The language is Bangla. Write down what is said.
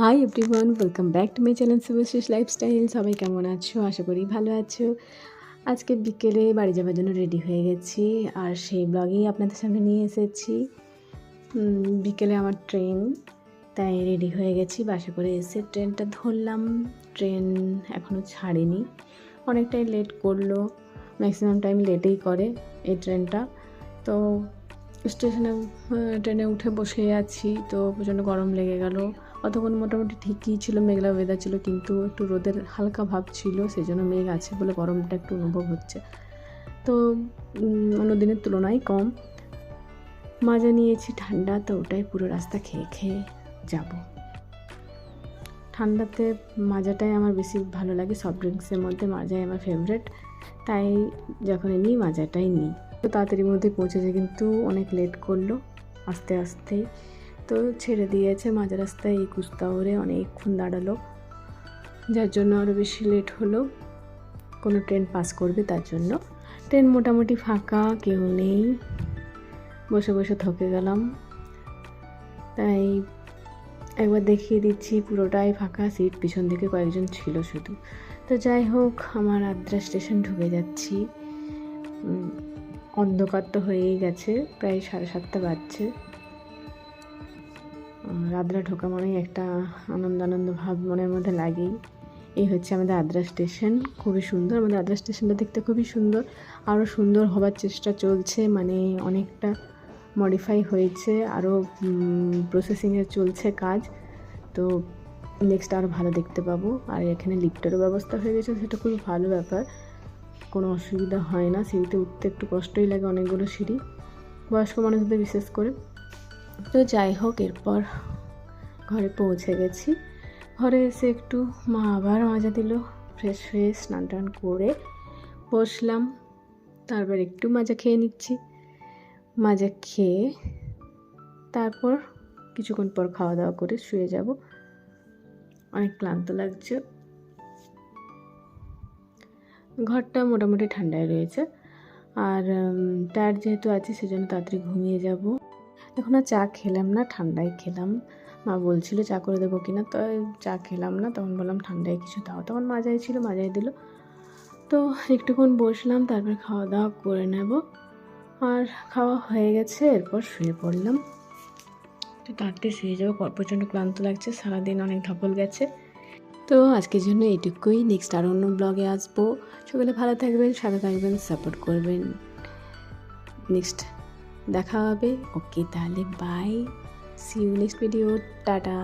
Hi everyone welcome back to my channel Shubhashree's lifestyle সবাই কেমন আছো? আশা করি ভালো আছো। আজকে বিকেলে বাড়ি যাওয়ার জন্য রেডি হয়ে গেছি, আর সেই ব্লগেই আপনাদের সামনে নিয়ে এসেছি। বিকেলে আমার ট্রেন তাই রেডি হয়ে গেছি। বাসে করে এসে ট্রেনটা ধরলাম। ট্রেন এখনও ছাড়েনি। অনেকটাই লেট করল ম্যাক্সিমাম টাইম লেটেই করে এই ট্রেনটা তো স্টেশনে ট্রেনে উঠে বসে আছি, তো প্রচণ্ড গরম লেগে গেল। অতক্ষণ মোটামুটি ঠিকই ছিল, মেঘলা ওয়েদার ছিল, কিন্তু একটু রোদের হালকা ভাব ছিল সেই জন্য মেঘ আছে বলে গরমটা একটু অনুভব হচ্ছে। তো অন্য দিনের তুলনায় কম। মাজা নিয়েছি ঠান্ডা, তো ওটাই পুরো রাস্তা খেয়ে খেয়ে যাব। ঠান্ডাতে মাজাটাই আমার বেশি ভালো লাগে সফট ড্রিঙ্কসের মধ্যে মাজাই আমার ফেভারেট তাই যখন নিই মাজাটাই নিই। তো তাড়াতাড়ির মধ্যে পৌঁছেছে, কিন্তু অনেক লেট করল, আস্তে আস্তে। তো ছেড়ে দিয়েছে মাঝ রাস্তায় এই কুস্তাওরে অনেকক্ষণ দাঁড়াল। যার জন্য আরও বেশি লেট হলো। কোনো ট্রেন পাস করবে তার জন্য। ট্রেন মোটামুটি ফাঁকা, কেউ নেই। বসে বসে থকে গেলাম। তাই একবার দেখিয়ে দিচ্ছি, পুরোটাই ফাঁকা। সিট পিছন দিকে কয়েকজন ছিল শুধু। তো যাই হোক, আমার আদ্রা স্টেশন ঢুকে যাচ্ছি। অন্ধকার তো হয়েই গেছে, প্রায় সাড়ে সাতটা বাজছে। আদ্রা ঢোকা মানেই একটা আনন্দ আনন্দ ভাব মনের মধ্যে লাগেই। এই হচ্ছে আমাদের আদ্রা স্টেশন। খুবই সুন্দর। আমাদের আদ্রা স্টেশনটা দেখতে খুবই সুন্দর। আরও সুন্দর হবার চেষ্টা চলছে। মানে অনেকটা মডিফাই হয়েছে। আরও প্রসেসিংয়ে চলছে কাজ। তো নেক্সট আরও ভালো দেখতে পাবো। আর এখানে লিফটেরও ব্যবস্থা হয়ে গেছে। সেটা খুবই ভালো ব্যাপার। কোনো অসুবিধা হয় না। সিঁড়িতে উঠতে একটু কষ্টই লাগে অনেকগুলো সিঁড়ি। বয়স্ক মানুষদের বিশেষ করে। তো যাই হোক, এরপর ঘরে পৌঁছে গেছি। ঘরে এসে একটু মা আবার মাজা দিল ফ্রেশ হয়ে স্নান টান করে বসলাম। তারপর একটু মাজা খেয়ে নিচ্ছি। মাজা খেয়ে তারপর কিছুক্ষণ পর খাওয়া দাওয়া করে শুয়ে যাব। অনেক ক্লান্ত লাগছে। ঘরটা মোটামুটি ঠান্ডায় রয়েছে। আর টায়ার যেহেতু আছে, সেজন্য তাড়াতাড়ি ঘুমিয়ে যাব। এখন আর চা খেলাম না ঠান্ডায় খেলাম। মা বলছিল চা করে দেবো কিনা, তো চা খেলাম না, তখন বললাম ঠান্ডায় কিছু দাও। তখন মাজাই ছিল, মাজাই দিল। তো একটুক্ষণ বসলাম, তারপর খাওয়া দাওয়া করে নেব। আর খাওয়া হয়ে গেছে, এরপর শুয়ে পড়লাম। তো তাড়াতাড়ি শুয়ে যাব প্রচণ্ড ক্লান্ত লাগছে, সারাদিন অনেক ধকল গেছে। তো আজকের জন্য এটুকুই নেক্সট আর অন্য ব্লগে আসব। সকালে ভালো থাকবেন, সাথে থাকবেন সাপোর্ট করবেন। নেক্সট দেখা হবে। ওকে তাহলে bye see you next video tata